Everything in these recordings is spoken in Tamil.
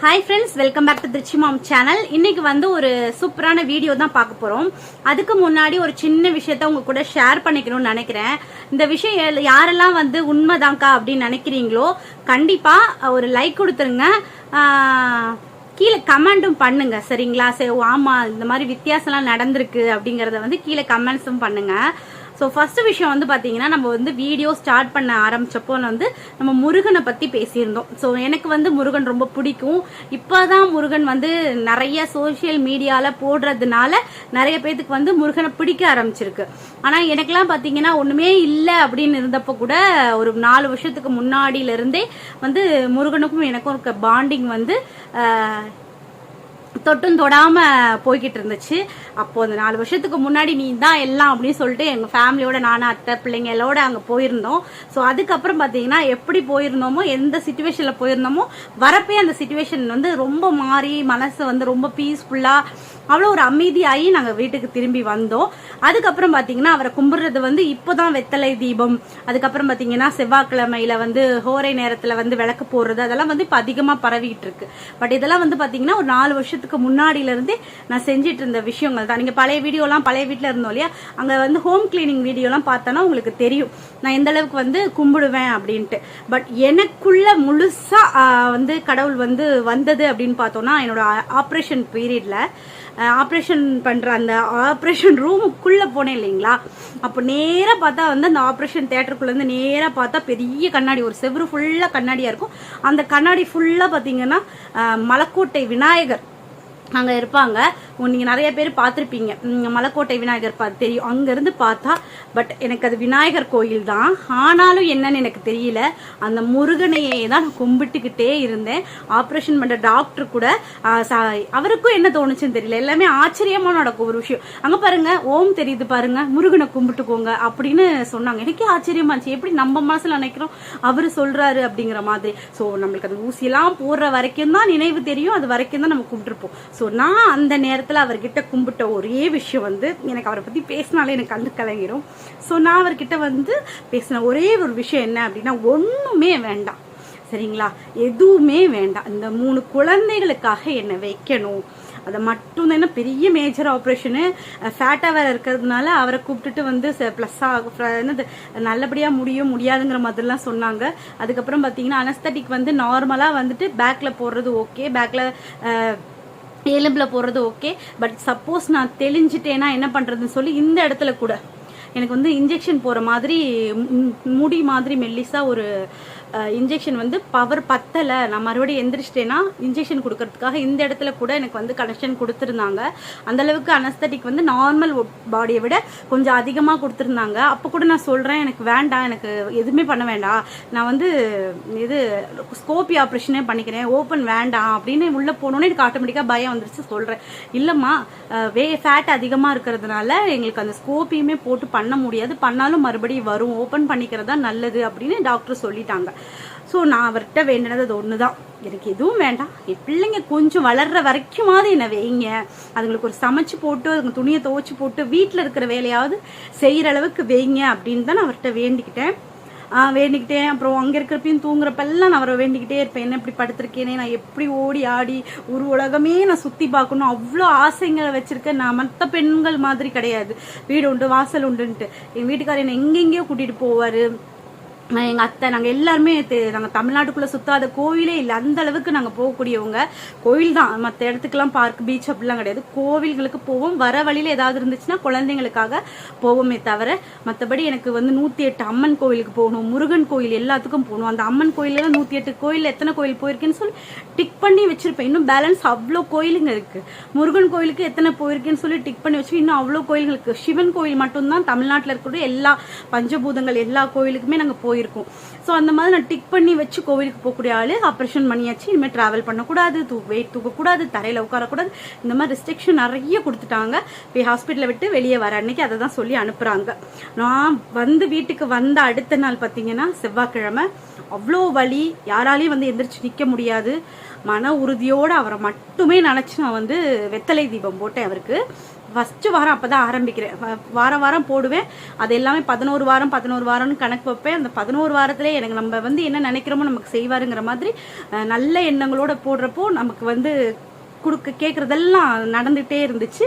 Hi friends welcome back to Trichy mom channel இன்னைக்கு வந்து ஒரு சூப்பரான வீடியோ தான் பார்க்க போறோம். அதுக்கு முன்னாடி ஒரு சின்ன விஷயத்த உங்க கூட ஷேர் பண்ணிக்கணும்னு நினைக்கிறேன். இந்த விஷயம் யாரெல்லாம் வந்து உண்மைதான்க்கா அப்படின்னு நினைக்கிறீங்களோ கண்டிப்பா ஒரு லைக் கொடுத்துருங்க. கீழே கமெண்ட்டும் பண்ணுங்க சரிங்களா? சரி ஓ, ஆமா இந்த மாதிரி வித்தியாசம்லாம் நடந்திருக்கு அப்படிங்கறத வந்து கீழே கமெண்ட்ஸும் பண்ணுங்க. ஸோ ஃபஸ்ட்டு விஷயம் வந்து பார்த்தீங்கன்னா நம்ம வந்து வீடியோ ஸ்டார்ட் பண்ண ஆரம்பித்தப்போ வந்து நம்ம முருகனை பற்றி பேசியிருந்தோம். ஸோ எனக்கு வந்து முருகன் ரொம்ப பிடிக்கும். இப்போ தான் முருகன் வந்து நிறைய சோஷியல் மீடியாவில் போடுறதுனால நிறைய பேர்த்துக்கு வந்து முருகனை பிடிக்க ஆரம்பிச்சிருக்கு. ஆனால் எனக்கெல்லாம் பார்த்தீங்கன்னா ஒன்றுமே இல்லை அப்படின்னு இருந்தப்போ கூட ஒரு நாலு வருஷத்துக்கு முன்னாடியில இருந்தே வந்து முருகனுக்கும் எனக்கும் இருக்க பாண்டிங் வந்து தொட்டும் தொடாம போய்கிட்டு இருந்துச்சு. அப்போ அந்த நாலு வருஷத்துக்கு முன்னாடி நீ தான் எல்லாம் அப்படின்னு சொல்லிட்டு எங்க ஃபேமிலியோட நானும் அத்தை பிள்ளைங்க எல்லோட அங்க போயிருந்தோம். ஸோ அதுக்கப்புறம் பாத்தீங்கன்னா எப்படி போயிருந்தோமோ எந்த சுச்சுவேஷன்ல போயிருந்தோமோ வரப்பே அந்த சுச்சுவேஷன் வந்து ரொம்ப மாறி மனசு வந்து ரொம்ப பீஸ்ஃபுல்லா அவ்வளோ ஒரு அமைதியாகி நாங்கள் வீட்டுக்கு திரும்பி வந்தோம். அதுக்கப்புறம் பார்த்தீங்கன்னா அவரை கும்பிடுறது வந்து இப்போதான் வெத்தலை தீபம். அதுக்கப்புறம் பார்த்தீங்கன்னா செவ்வாய்க்கிழமையில வந்து ஹோரை நேரத்தில் வந்து விளக்கு போடுறது அதெல்லாம் வந்து இப்போ அதிகமாக பரவிக்கிட்டு இருக்கு. பட் இதெல்லாம் வந்து பார்த்தீங்கன்னா ஒரு நாலு வருஷத்துக்கு வருஷத்துக்கு இருந்தே நான் செஞ்சிட்டு இருந்த விஷயங்கள் தான். நீங்கள் பழைய வீடியோலாம் பழைய வீட்டில் இருந்தோம் இல்லையா? அங்கே வந்து ஹோம் கிளீனிங் வீடியோலாம் பார்த்தோன்னா உங்களுக்கு தெரியும். நான் எந்த அளவுக்கு வந்து கும்பிடுவேன் அப்படின்ட்டு. பட் எனக்குள்ள முழுசாக வந்து கடவுள் வந்து வந்தது அப்படின்னு பார்த்தோன்னா என்னோட ஆப்ரேஷன் பீரியடில் ஆப்ரேஷன் பண்ணுற அந்த ஆப்ரேஷன் ரூமுக்குள்ளே போனேன் இல்லைங்களா? அப்போ நேராக பார்த்தா வந்து அந்த ஆப்ரேஷன் தேட்டருக்குள்ளேருந்து நேராக பார்த்தா பெரிய கண்ணாடி ஒரு செவ்வறு ஃபுல்லாக கண்ணாடியாக இருக்கும். அந்த கண்ணாடி ஃபுல்லாக பார்த்தீங்கன்னா மலக்கோட்டை விநாயகர். அங்கே இருப்பாங்க. நீங்கள் நிறைய பேர் பார்த்துருப்பீங்க. மலைக்கோட்டை விநாயகர் பா தெரியும். அங்கேருந்து பார்த்தா பட் எனக்கு அது விநாயகர் கோயில் தான். ஆனாலும் என்னன்னு எனக்கு தெரியல. அந்த முருகனையே தான் நான் கும்பிட்டுக்கிட்டே இருந்தேன். ஆப்ரேஷன் பண்ணுற டாக்டர் கூட அவருக்கும் என்ன தோணுச்சுன்னு தெரியல. எல்லாமே ஆச்சரியமாக நடக்கும் ஒரு விஷயம். அங்கே பாருங்க ஓம் தெரியுது பாருங்க முருகனை கும்பிட்டுக்கோங்க அப்படின்னு சொன்னாங்க. எனக்கே ஆச்சரியமா இருந்துச்சு. எப்படி நம்ம மனசில் நினைக்கிறோம்? அவர் சொல்கிறாரு அப்படிங்கிற மாதிரி. ஸோ நம்மளுக்கு அந்த ஊசியெல்லாம் போடுற வரைக்கும் தான் நினைவு தெரியும். அது வரைக்கும் தான் நம்ம கும்பிட்டுருப்போம். ஸோ நான் அந்த நேரத்தில் அவர்கிட்ட கும்பிட்ட ஒரே விஷயம் வந்து எனக்கு அவரை பற்றி பேசினாலே எனக்கு கண்டு கலங்கிடும் ஸோ நான் அவர்கிட்ட வந்து பேசின ஒரே ஒரு விஷயம் என்ன அப்படின்னா ஒன்றுமே வேண்டாம். சரிங்களா? எதுவுமே வேண்டாம். இந்த மூணு குழந்தைகளுக்காக என்னை வைக்கணும். அதை மட்டும் தான் பெரிய மேஜர் ஆப்ரேஷனு ஃபேட்டாக வேறு இருக்கிறதுனால அவரை கூப்பிட்டுட்டு வந்து ப்ளஸ் என்னது நல்லபடியாக முடியும் முடியாதுங்கிற மாதிரிலாம் சொன்னாங்க. அதுக்கப்புறம் பார்த்தீங்கன்னா அனஸ்தட்டிக் வந்து நார்மலாக வந்துட்டு பேக்கில் போடுறது ஓகே பேக்கில் எலும்பில் போடுறது ஓகே பட் சப்போஸ் நான் தெளிஞ்சிட்டேன்னா என்ன பண்ணுறதுன்னு சொல்லி இந்த இடத்துல கூட எனக்கு வந்து இன்ஜெக்ஷன் போகிற மாதிரி முடி மாதிரி மெல்லிஸாக ஒரு இன்ஜெக்ஷன் வந்து பவர் பத்தலை. நான் மறுபடியும் எந்திரிச்சிட்டேன்னா இன்ஜெக்ஷன் கொடுக்கறதுக்காக இந்த இடத்துல கூட எனக்கு வந்து கனெக்ஷன் கொடுத்துருந்தாங்க. அந்தளவுக்கு அனஸ்தட்டிக் வந்து நார்மல் பாடியை விட கொஞ்சம் அதிகமாக கொடுத்துருந்தாங்க. அப்போ கூட நான் சொல்கிறேன் எனக்கு வேண்டாம் எனக்கு எதுவுமே பண்ண வேண்டாம். நான் வந்து இது ஸ்கோப்பி ஆப்ரேஷனே பண்ணிக்கிறேன். ஓப்பன் வேண்டாம் அப்படின்னு உள்ளே போனோன்னே எனக்கு ஆட்டோமேட்டிக்காக பயம் வந்துருச்சு சொல்கிறேன் இல்லைம்மா வே ஃபேட் அதிகமாக இருக்கிறதுனால எங்களுக்கு அந்த ஸ்கோப்பியுமே போட்டு பண்ண முடியாது. பண்ணாலும் மறுபடியும் வரும். ஓப்பன் பண்ணிக்கிறது தான் நல்லது அப்படின்னு டாக்டர் சொல்லிட்டாங்க. ஸோ நான் அவர்கிட்ட வேண்டினது அது ஒன்று தான் எனக்கு எதுவும் வேண்டாம். என் பிள்ளைங்க கொஞ்சம் வளர்ற வரைக்குமாவது என்னை வைங்க. அதுங்களுக்கு ஒரு சமைச்சு போட்டு அதுங்க துணியை துவைச்சு போட்டு வீட்டில் இருக்கிற வேலையாவது செய்கிற அளவுக்கு வைங்க அப்படின்னு தான் நான் அவர்கிட்ட வேண்டிக்கிட்டேன். வேண்டிக்கிட்டேன். அப்புறம் அங்கே இருக்கிறப்பையும் தூங்குறப்பெல்லாம் நான் அவரை வேண்டிக்கிட்டே இருப்பேன். என்ன இப்படி படுத்திருக்கேனே? நான் எப்படி ஓடி ஆடி ஒரு உலகமே நான் சுற்றி பார்க்கணும். அவ்வளோ ஆசைங்களை வச்சுருக்கேன் நான். மற்ற பெண்கள் மாதிரி கிடையாது. வீடு உண்டு வாசல் உண்டுன்ட்டு. என் வீட்டுக்காரர் என்னை எங்கெங்கேயோ கூட்டிகிட்டு போவார். எங்கள் எங்க அத்தை நாங்க எல்லாருமே நாங்கள் நாங்க தமிழ்நாட்டுக்குள்ள சுத்தாத கோவிலே இல்லை. அந்த அளவுக்கு நாங்க போகக்கூடியவங்க. கோவில் தான். மற்ற இடத்துக்குலாம் பார்க் பீச் அப்படிலாம் கிடையாது. கோவில்களுக்கு போவோம். வர வழியில ஏதாவது இருந்துச்சுன்னா குழந்தைங்களுக்காக போவோமே தவிர மற்றபடி எனக்கு வந்து நூத்தி எட்டு அம்மன் கோவிலுக்கு போகணும் முருகன் கோயில் எல்லாத்துக்கும் போகணும். அந்த அம்மன் கோயில்ல நூத்தி எட்டு கோயில் எத்தனை கோயில் போயிருக்கேன்னு சொல்லி டிக் பண்ணி வச்சிருப்பேன். இன்னும் பேலன்ஸ் அவ்வளோ கோயிலுங்க இருக்கு. முருகன் கோயிலுக்கு எத்தனை போயிருக்கேன்னு சொல்லி டிக் பண்ணி வச்சு இன்னும் அவ்வளோ கோயில்களுக்கு சிவன் கோயில் மட்டும்தான் தமிழ்நாட்டில் இருக்கக்கூடிய எல்லா பஞ்சபூதங்கள் எல்லா கோயிலுக்குமே நாங்கள் போய் போயிருக்கும். ஸோ அந்த மாதிரி நான் டிக் பண்ணி வச்சு கோவிலுக்கு போகக்கூடிய ஆள் ஆப்ரேஷன் பண்ணியாச்சு. இனிமேல் ட்ராவல் பண்ணக்கூடாது தூ வெயிட் தூக்கக்கூடாது தரையில் உட்காரக்கூடாது. இந்த மாதிரி ரெஸ்ட்ரிக்ஷன் நிறைய கொடுத்துட்டாங்க. போய் ஹாஸ்பிட்டலை விட்டு வெளியே வர அன்னைக்கு அதை தான் சொல்லி அனுப்புகிறாங்க நான் வந்து வீட்டுக்கு வந்த அடுத்த நாள் பார்த்தீங்கன்னா செவ்வாய்க்கிழமை அவ்வளோ வலி. யாராலையும் வந்து எந்திரிச்சு நிற்க முடியாது. மன உறுதியோடு அவரை மட்டுமே நினச்சி நான் வந்து வெத்தலை தீபம் போட்டேன் அவருக்கு. ஃபஸ்ட்டு வாரம் அப்போ தான் ஆரம்பிக்கிறேன் வாரம் வாரம் போடுவேன். அது எல்லாமே பதினோரு வாரம் பதினோரு வாரம்னு கணக்கு வைப்பேன். அந்த பதினோரு வாரத்திலே எனக்கு நம்ம வந்து என்ன நினைக்கிறோமோ நமக்கு செய்வாருங்கிற மாதிரி நல்ல எண்ணங்களோட போடுறப்போ நமக்கு வந்து கொடுக்க கேட்குறதெல்லாம் நடந்துகிட்டே இருந்துச்சு.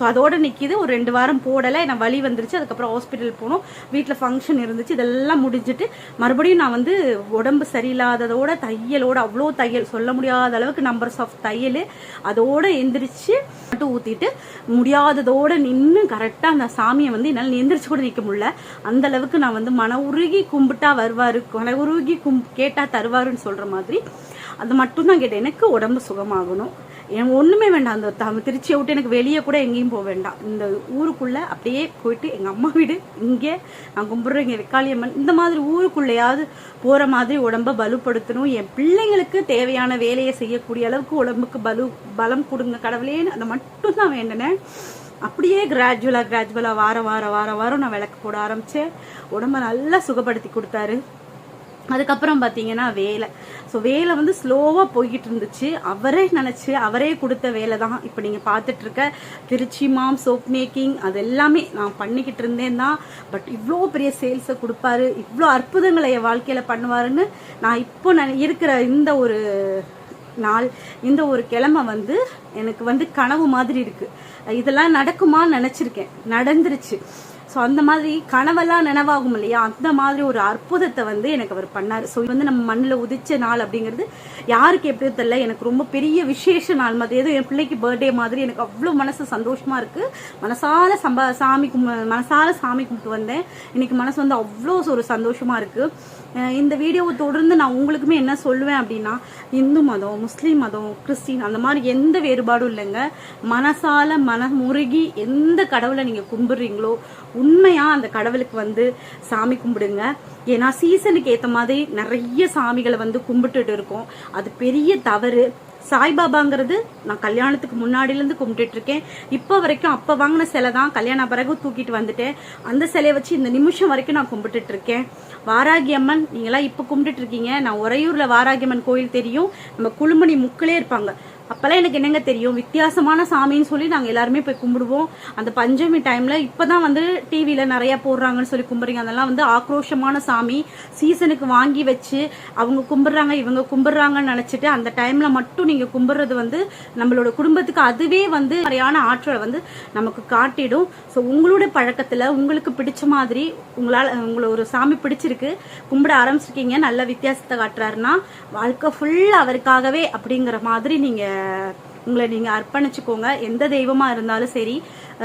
ஸோ அதோட நிற்கிது ஒரு ரெண்டு வாரம் போடலை நான் வலி வந்துருச்சு அதுக்கப்புறம் ஹாஸ்பிட்டல் போனோம். வீட்டில் ஃபங்க்ஷன் இருந்துச்சு இதெல்லாம் முடிஞ்சிட்டு மறுபடியும் நான் வந்து உடம்பு சரியில்லாததோட தையலோட அவ்வளோ தையல் சொல்ல முடியாத அளவுக்கு நம்பர்ஸ் ஆஃப் தையல் அதோட எந்திரிச்சு மட்டும் ஊற்றிட்டு முடியாததோட நின்று கரெக்டாக அந்த சாமியை வந்து என்னால் எந்திரிச்சு கூட நிற்க முடியல. அந்த அளவுக்கு நான் வந்து மன உருகி கும்பிட்டா வருவார் மன உருகி கும் கேட்டால் தருவாருன்னு சொல்கிற மாதிரி அது மட்டும்தான் கேட்டேன். எனக்கு உடம்பு சுகமாகணும். எனக்கு ஒண்ணுமே வேண்டாம். அந்த த- திருச்சியை விட்டு எனக்கு வெளியே கூட எங்கேயும் போக வேண்டாம். இந்த ஊருக்குள்ள அப்படியே போயிட்டு எங்க அம்மா வீடு இங்கே நான் கும்பிடுற இங்கே வெக்காளியம்மன் இந்த மாதிரி ஊருக்குள்ளேயாவது போற மாதிரி உடம்ப பலுப்படுத்தணும். என் பிள்ளைங்களுக்கு தேவையான வேலையை செய்யக்கூடிய அளவுக்கு உடம்புக்கு பலு பலம் கொடுங்க கடவுளேன்னு அதை மட்டும் தான் வேண்டினேன். அப்படியே கிராஜுவலா கிராஜுவலா வாரம் வாரம் வாரம் வாரம் நான் விளக்கு போட ஆரம்பிச்சேன். உடம்ப நல்லா சுகப்படுத்தி கொடுத்தாரு. அதுக்கப்புறம் பார்த்தீங்கன்னா வேலை. ஸோ வேலை வந்து ஸ்லோவாக போய்கிட்டு இருந்துச்சு அவரே நினச்சி அவரே கொடுத்த வேலை தான். இப்போ நீங்கள் பார்த்துட்டு இருக்க திருச்சி மாம் சோப் மேக்கிங் அது எல்லாமே நான் பண்ணிக்கிட்டு இருந்தேன் தான். பட் இவ்வளோ பெரிய சேல்ஸை கொடுப்பாரு. இவ்வளோ அற்புதங்களை என் வாழ்க்கையில் பண்ணுவாருன்னு நான் இப்போ நான் இருக்கிற இந்த ஒரு நாள் இந்த ஒரு கிழமை வந்து எனக்கு வந்து கனவு மாதிரி இருக்குது இதெல்லாம் நடக்குமான்னு நினச்சிருக்கேன். நடந்துருச்சு. ஸோ அந்த மாதிரி கனவெல்லாம் நினைவாகும் இல்லையா? அந்த மாதிரி ஒரு அற்புதத்தை வந்து எனக்கு அவர் பண்ணார். ஸோ வந்து நம்ம மண்ணில் உதிச்ச நாள் அப்படிங்கிறது யாருக்கு எப்படியோ தெரியல. எனக்கு ரொம்ப பெரிய விசேஷ நாள் மாதிரி. ஏதோ என் பிள்ளைக்கு பர்த்டே மாதிரி. எனக்கு அவ்வளோ மனசு சந்தோஷமாக இருக்குது மனசால சம்பா சாமி கும் மனசால சாமி கும்பிட்டு வந்தேன். இன்னைக்கு மனசு வந்து அவ்வளோ ஒரு சந்தோஷமாக இருக்குது இந்த வீடியோவை தொடர்ந்து நான் உங்களுக்குமே என்ன சொல்லுவேன் அப்படின்னா இந்து மதம் முஸ்லீம் மதம் கிறிஸ்டின் அந்த மாதிரி எந்த வேறுபாடும் இல்லைங்க. மனசால மன முருகி எந்த கடவுளை நீங்கள் கும்பிட்றீங்களோ உண்மையா அந்த கடவுளுக்கு வந்து சாமி கும்பிடுங்க. ஏன்னா சீசனுக்கு ஏத்த மாதிரி நிறைய சாமிகளை வந்து கும்பிட்டுட்டு இருக்கோம். அது பெரிய தவறு. சாய்பாபாங்கிறது நான் கல்யாணத்துக்கு முன்னாடிலேருந்து கும்பிட்டுட்டு இருக்கேன். இப்போ வரைக்கும் அப்போ வாங்கின சிலை தான். கல்யாண பிறகு தூக்கிட்டு வந்துட்டேன். அந்த சிலையை வச்சு இந்த நிமிஷம் வரைக்கும் நான் கும்பிட்டுட்டு இருக்கேன். வாராகி அம்மன் நீங்களாம் இப்போ கும்பிட்டுட்டு இருக்கீங்க. நான் உறையூர்ல வாராகி அம்மன் கோயில் தெரியும். நம்ம குழுமணி முக்கிலே இருப்பாங்க. அப்பெல்லாம் எனக்கு என்னங்க தெரியும்? வித்தியாசமான சாமின்னு சொல்லி நாங்கள் எல்லாருமே போய் கும்பிடுவோம். அந்த பஞ்சமி டைம்ல இப்பதான் வந்து டிவியில் நிறைய போடுறாங்கன்னு சொல்லி கும்பிட்றீங்க. அதெல்லாம் வந்து ஆக்ரோஷமான சாமி. சீசனுக்கு வாங்கி வச்சு அவங்க கும்பிடுறாங்க இவங்க கும்பிடுறாங்கன்னு நினைச்சிட்டு அந்த டைம்ல மட்டும் நீங்க கும்பிடுறது வந்து நம்மளோட குடும்பத்துக்கு அதுவே வந்து நிறையான ஆற்றலை வந்து நமக்கு காட்டிடும். ஸோ உங்களோட பழக்கத்துல உங்களுக்கு பிடிச்ச மாதிரி உங்களால் உங்களை ஒரு சாமி பிடிச்சிருக்கு கும்பிட ஆரம்பிச்சிருக்கீங்க நல்ல வித்தியாசத்தை காட்டுறாருன்னா வாழ்க்கை ஃபுல் அவருக்காகவே அப்படிங்கிற மாதிரி நீங்கள் உங்களை நீங்கள் அர்ப்பணிச்சுக்கோங்க. எந்த தெய்வமாக இருந்தாலும் சரி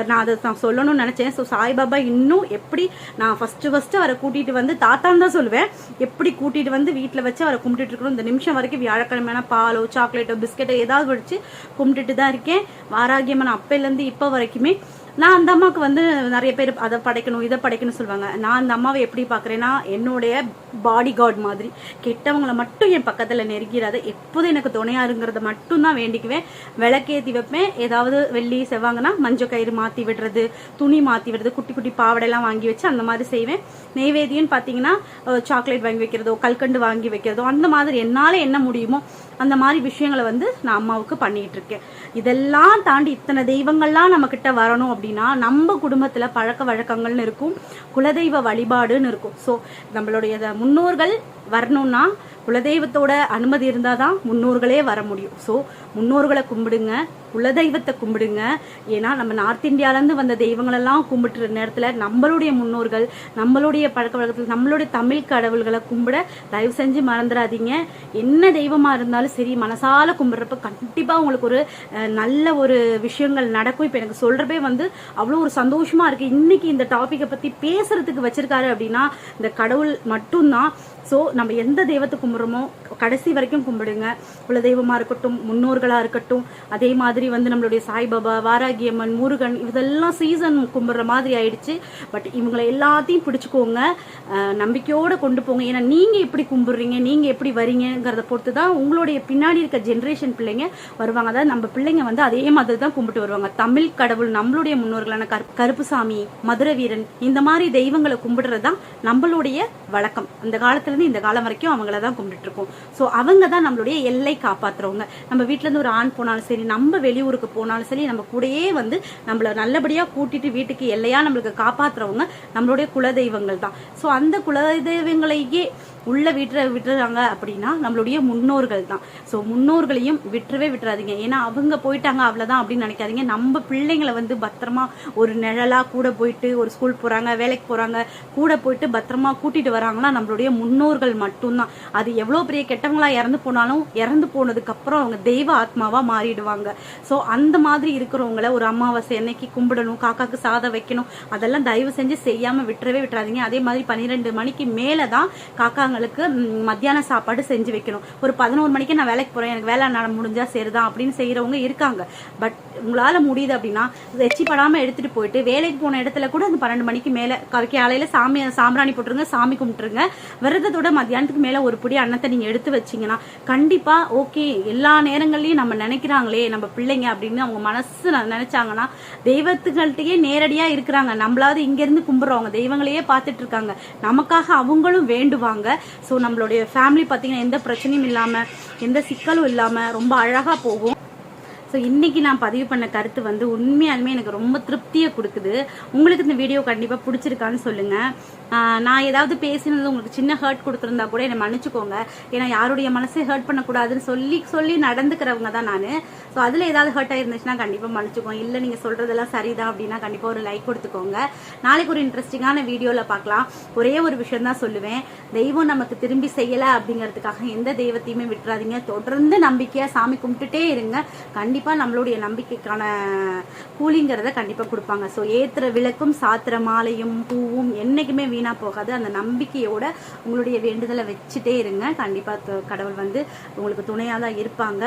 நான் அதை நான் சொல்லணும்னு நினச்சேன். ஸோ சாய்பாபா இன்னும் எப்படி நான் ஃபஸ்ட்டு ஃபஸ்ட்டு அவரை கூட்டிகிட்டு வந்து தாத்தான்னு தான் சொல்லுவேன். எப்படி கூட்டிகிட்டு வந்து வீட்டில் வச்சு அவரை கும்பிட்டுட்டு இருக்கணும். இந்த நிமிஷம் வரைக்கும் வியாழக்கிழமையான பாலோ சாக்லேட்டோ பிஸ்கெட்டோ ஏதாவது வச்சு கும்பிட்டுட்டு தான் இருக்கேன். வாராகியமாக நான் அப்போலேருந்து இப்போ வரைக்குமே நான் அந்த அம்மாவுக்கு வந்து நிறைய பேர் அதை படைக்கணும் இதை படைக்கணும்னு சொல்லுவாங்க. நான் அந்த அம்மாவை எப்படி பார்க்குறேன்னா என்னுடைய பாடி கார்டு மாதிரி. கெட்டவங்களை மட்டும் என் பக்கத்தில் நெருங்கிறாத எப்போதும் எனக்கு துணையா இருங்கிறத மட்டும் தான் வேண்டிக்குவேன். விளக்கேத்தி வைப்பேன். ஏதாவது வெள்ளி செவ்வாங்கன்னா மஞ்சள் கயிறு மாற்றி விடுறது துணி மாற்றி விடுறது குட்டி குட்டி பாவடைலாம் வாங்கி வச்சு அந்த மாதிரி செய்வேன். நெய்வேதியம்னு பார்த்தீங்கன்னா சாக்லேட் வாங்கி வைக்கிறதோ கல்கண்டு வாங்கி வைக்கிறதோ அந்த மாதிரி என்னால் என்ன முடியுமோ அந்த மாதிரி விஷயங்களை வந்து நான் அம்மாவுக்கு பண்ணிட்டு இருக்கேன். இதெல்லாம் தாண்டி இத்தனை தெய்வங்கள்லாம் நம்ம கிட்ட வரணும் அப்படின்னு நம்ம குடும்பத்தில் பழக்க வழக்கங்கள்னு இருக்கும் குலதெய்வ வழிபாடுன்னு இருக்கும். ஸோ நம்மளுடைய முன்னோர்கள் வரணும்னா குலதெய்வத்தோட அனுமதி இருந்தால் தான் முன்னோர்களே வர முடியும். ஸோ முன்னோர்களை கும்பிடுங்க குலதெய்வத்தை கும்பிடுங்க. ஏன்னா நம்ம நார்த் இந்தியாவிலேருந்து வந்த தெய்வங்களெல்லாம் கும்பிட்டுற நேரத்தில் நம்மளுடைய முன்னோர்கள் நம்மளுடைய பழக்க வழக்கத்தில் நம்மளுடைய தமிழ் கடவுள்களை கும்பிட தயவு செஞ்சு மறந்துடாதீங்க. என்ன தெய்வமாக இருந்தாலும் சரி மனசால கும்பிட்றப்ப கண்டிப்பாக உங்களுக்கு ஒரு நல்ல ஒரு விஷயங்கள் நடக்கும். இப்போ எனக்கு சொல்கிறப்பே வந்து அவ்வளோ ஒரு சந்தோஷமாக இருக்குது இன்னைக்கு இந்த டாப்பிக்கை பற்றி பேசுகிறதுக்கு வச்சுருக்காரு அப்படின்னா இந்த கடவுள் மட்டும்தான். ஸோ நம்ம எந்த தெய்வத்தை கும்பிட்றோமோ கடைசி வரைக்கும் கும்பிடுங்க. குலதெய்வமா இருக்கட்டும் முன்னோர்களாக இருக்கட்டும் அதே மாதிரி வந்து நம்மளுடைய சாய்பாபா வாராகியம்மன் முருகன் இதெல்லாம் சீசன் கும்பிட்ற மாதிரி ஆயிடுச்சு. பட் இவங்களை எல்லாத்தையும் பிடிச்சிக்கோங்க. நம்பிக்கையோடு கொண்டு போங்க. ஏன்னா நீங்கள் எப்படி கும்பிட்றீங்க நீங்கள் எப்படி வரீங்கிறத பொறுத்து தான் உங்களுடைய பின்னாடி இருக்க ஜென்ரேஷன் பிள்ளைங்க வருவாங்க. அதாவது நம்ம பிள்ளைங்க வந்து அதே மாதிரி தான் கும்பிட்டு வருவாங்க. தமிழ் கடவுள் நம்மளுடைய முன்னோர்களான கரு கருப்புசாமி மதுரை வீரன் இந்த மாதிரி தெய்வங்களை கும்பிடுறது தான் நம்மளுடைய வழக்கம். அந்த காலத்தில் இருந்து இந்த காலம் வரைக்கும் அவங்கள தான் கும்பிட்டுட்டு இருக்கோம் ஸோ அவங்க தான் நம்மளுடைய எல்லை காப்பாத்துறவங்க. நம்ம வீட்டிலேருந்து இருந்து ஒரு ஆண் போனாலும் சரி நம்ம வெளியூருக்கு போனாலும் சரி நம்ம கூடயே வந்து நம்மள நல்லபடியாக கூட்டிட்டு வீட்டுக்கு எல்லையா நம்மளுக்கு காப்பாத்துறவங்க நம்மளுடைய குலதெய்வங்கள் தான். ஸோ அந்த குலதெய்வங்களையே உள்ள விட்டுற விட்டுறாங்க அப்படின்னா நம்மளுடைய முன்னோர்கள் தான். ஸோ முன்னோர்களையும் விட்டுறவே விட்டுறாதீங்க. ஏன்னா அவங்க போயிட்டாங்க அவ்வளோதான் அப்படின்னு நினைக்காதீங்க. நம்ம பிள்ளைங்களை வந்து பத்திரமா ஒரு நிழலா கூட போயிட்டு ஒரு ஸ்கூல் போறாங்க வேலைக்கு போறாங்க கூட போயிட்டு பத்திரமா கூட்டிட்டு வராங்கன்னா நம்மளுடைய முன்னோர்கள் மட்டும்தான். அது எவ்வளோ பெரிய கெட்டவங்களா இறந்து போனாலும் இறந்து போனதுக்கு அப்புறம் அவங்க தெய்வ ஆத்மாவா மாறிடுவாங்க. ஸோ அந்த மாதிரி இருக்கிறவங்கள ஒரு அமாவாசை என்னைக்கு கும்பிடணும் காக்காக்கு சாதம் வைக்கணும் அதெல்லாம் தயவு செஞ்சு செய்யாம விட்டுறவே விட்டுறாதீங்க. அதே மாதிரி பன்னிரெண்டு மணிக்கு மேலே தான் காக்காங்க பசங்களுக்கு மத்தியான சாப்பாடு செஞ்சு வைக்கணும். ஒரு பதினோரு மணிக்கு நான் வேலைக்கு போறேன் எனக்கு வேலை நட முடிஞ்சா சரிதான் அப்படின்னு செய்யறவங்க இருக்காங்க. பட் உங்களால முடியுது அப்படின்னா எச்சி படாம எடுத்துட்டு போயிட்டு வேலைக்கு போன இடத்துல கூட அந்த பன்னெண்டு மணிக்கு மேல காலையில சாமி சாம்பிராணி போட்டுருங்க சாமி கும்பிட்டுருங்க. விரதத்தோட மத்தியானத்துக்கு மேல ஒரு பிடி அன்னத்தை நீங்க எடுத்து வச்சீங்கன்னா கண்டிப்பா ஓகே எல்லா நேரங்கள்லயும் நம்ம நினைக்கிறாங்களே நம்ம பிள்ளைங்க அப்படின்னு அவங்க மனசு நினைச்சாங்கன்னா தெய்வத்துகள்கிட்டயே நேரடியா இருக்கிறாங்க. நம்மளாவது இங்க இருந்து கும்பிடுறவங்க தெய்வங்களையே பார்த்துட்டு இருக்காங்க. நமக்காக அவங்களும் வேண்டுவாங்க. ஸோ நம்மளுடைய ஃபேமிலி பார்த்தீங்கன்னா எந்த பிரச்சனையும் இல்லாம எந்த சிக்கலும் இல்லாம ரொம்ப அழகா போகும். ஸோ இன்றைக்கி நான் பதிவு பண்ண கருத்து வந்து உண்மையாலுமே எனக்கு ரொம்ப திருப்தியை கொடுக்குது. உங்களுக்கு இந்த வீடியோ கண்டிப்பாக பிடிச்சிருக்கான்னு சொல்லுங்கள் நான் ஏதாவது பேசினது உங்களுக்கு சின்ன ஹர்ட் கொடுத்துருந்தா கூட என்னை மன்னிச்சுக்கோங்க. ஏன்னா யாருடைய மனசை ஹர்ட் பண்ணக்கூடாதுன்னு சொல்லி சொல்லி நடந்துக்கிறவங்க தான் நான். ஸோ அதில் ஏதாவது ஹர்ட் ஆயிருந்துச்சுன்னா கண்டிப்பாக மன்னிச்சுக்கோங்க. இல்லை நீங்கள் சொல்கிறதெல்லாம் சரிதான் அப்படின்னா கண்டிப்பாக ஒரு லைக் கொடுத்துக்கோங்க. நாளைக்கு ஒரு இன்ட்ரெஸ்டிங்கான வீடியோவில் பார்க்கலாம். ஒரே ஒரு விஷயம் தான் சொல்லுவேன். தெய்வம் நமக்கு திரும்பி செய்யலை அப்படிங்கிறதுக்காக எந்த தெய்வத்தையுமே விட்டுறாதீங்க. தொடர்ந்து நம்பிக்கையாக சாமி கும்பிட்டுட்டே இருங்க. கண்டிப்பாக கண்டிப்பாக நம்மளுடைய நம்பிக்கைக்கான கூலிங்கிறத கண்டிப்பாக கொடுப்பாங்க. ஸோ ஏற்றுற விளக்கும் சாத்திர மாலையும் பூவும் என்றைக்குமே வீணாக போகாது. அந்த நம்பிக்கையோட உங்களுடைய வேண்டுதலை வச்சுட்டே இருங்க. கண்டிப்பாக கடவுள் வந்து உங்களுக்கு துணையாக தான் இருப்பாங்க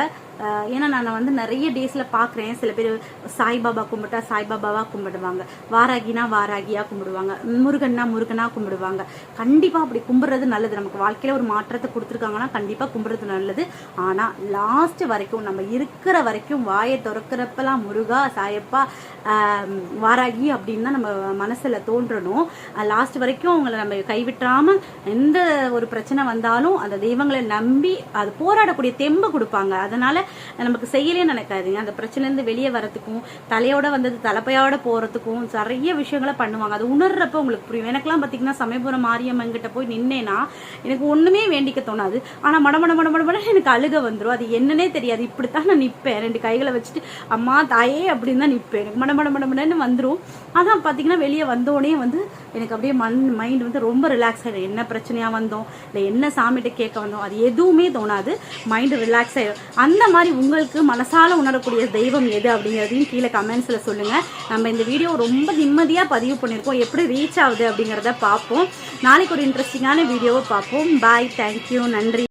ஏன்னா நான் வந்து நிறைய டேஸில் பார்க்குறேன் சில பேர் சாய்பாபா கும்பிட்டா சாய்பாபாவாக கும்பிடுவாங்க. வாராகினா வாராகியாக கும்பிடுவாங்க. முருகன்னா முருகனாக கும்பிடுவாங்க. கண்டிப்பாக அப்படி கும்பிட்றது நல்லது. நமக்கு வாழ்க்கையில் ஒரு மாற்றத்தை கொடுத்துருக்காங்கன்னா கண்டிப்பாக கும்பிட்றது நல்லது. ஆனால் லாஸ்ட் வரைக்கும் நம்ம இருக்கிற வரைக்கும் வாயை திறக்கிறப்பெல்லாம் முருகா சாயப்பா வாராகி அப்படின்னு தான் நம்ம மனசுல தோன்றணும். லாஸ்ட் வரைக்கும் அவங்கள நம்ம கைவிட்டாம எந்த ஒரு பிரச்சனை வந்தாலும் அந்த தெய்வங்களை நம்பி அது போராடக்கூடிய தெம்பு கொடுப்பாங்க. அதனால நமக்கு செய்யலே நினைக்காதுங்க. அந்த பிரச்சனைலேருந்து வெளியே வரத்துக்கும் தலையோட வந்தது தலைப்பையோட போறதுக்கும் நிறைய விஷயங்களை பண்ணுவாங்க. அது உணர்றப்ப உங்களுக்கு புரியும். எனக்குலாம் பார்த்தீங்கன்னா சமயபுரம் மாரியம்மன் கிட்ட போய் நின்னேன்னா எனக்கு ஒண்ணுமே வேண்டிக்க தோணாது. ஆனா மடமட மடமட எனக்கு அழுக வந்துடும் அது என்னன்னே தெரியாது. இப்படித்தான் நான் நிப்பேன். ரெண்டு கைகளை வச்சுட்டு அம்மா தாயே அப்படின்னு தான் நிற்பேன் எனக்கு மட மட மடமடன்னு வந்துடும் அதான் பார்த்தீங்கன்னா வெளியே வந்தோடனே வந்து எனக்கு அப்படியே மண் மைண்ட் வந்து ரொம்ப ரிலாக்ஸ் ஆகிடும் என்ன பிரச்சனையாக வந்தோம்? இல்லை என்ன சாமிகிட்ட கேட்க வந்தோம்? அது எதுவுமே தோணாது. மைண்டு ரிலாக்ஸ் ஆகிடும் அந்த மாதிரி உங்களுக்கு மனசால உணரக்கூடிய தெய்வம் எது அப்படிங்கிறதையும் கீழே கமெண்ட்ஸில் சொல்லுங்கள் நம்ம இந்த வீடியோ ரொம்ப நிம்மதியாக பதிவு பண்ணியிருக்கோம். எப்படி ரீச் ஆகுது அப்படிங்கிறத பார்ப்போம். நாளைக்கு ஒரு இன்ட்ரெஸ்டிங்கான வீடியோவை பார்ப்போம். பாய் தேங்க்யூ நன்றி.